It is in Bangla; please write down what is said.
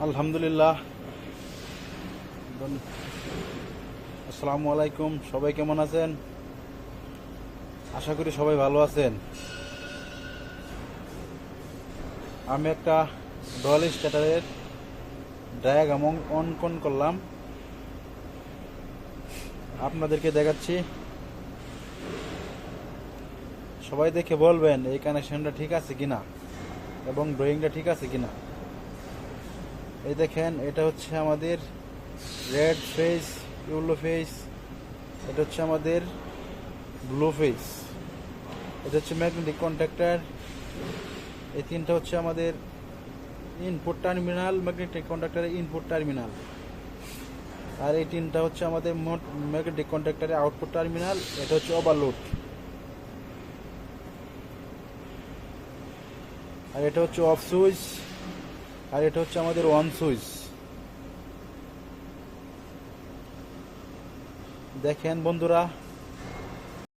আলহামদুলিল্লাহ। আসসালামু আলাইকুম, সবাই কেমন আছেন? আশা করি সবাই ভালো আছেন। আমি একটা ডল স্ট্যাটারের ডায়াগ্রাম অঙ্কন করলাম। আপনাদেরকে দেখাচ্ছি। সবাই দেখে বলবেন, এই কানেকশনটা ঠিক আছে কিনা এবং ড্রয়িংটা ঠিক আছে কিনা। এই দেখেন, এটা হচ্ছে আমাদের রেড ফেস ইউলো ফেস এটা হচ্ছে আমাদের ব্লু ফেস এটা হচ্ছে ম্যাগনেটিক কন্ট্যাক্টর এই তিনটা হচ্ছে আমাদের ইনপুট টার্মিনাল ম্যাগনেটিক কন্ট্যাক্টরের ইনপুট টার্মিনাল আর এই তিনটা হচ্ছে আমাদের ম্যাগনেটিক কন্ট্যাক্টরের আউটপুট টার্মিনাল এটা হচ্ছে ওভারলোড আর এটা হচ্ছে অফ সুইচ আর এটা হচ্ছে আমাদের ওয়ান সুইচ। দেখেন বন্ধুরা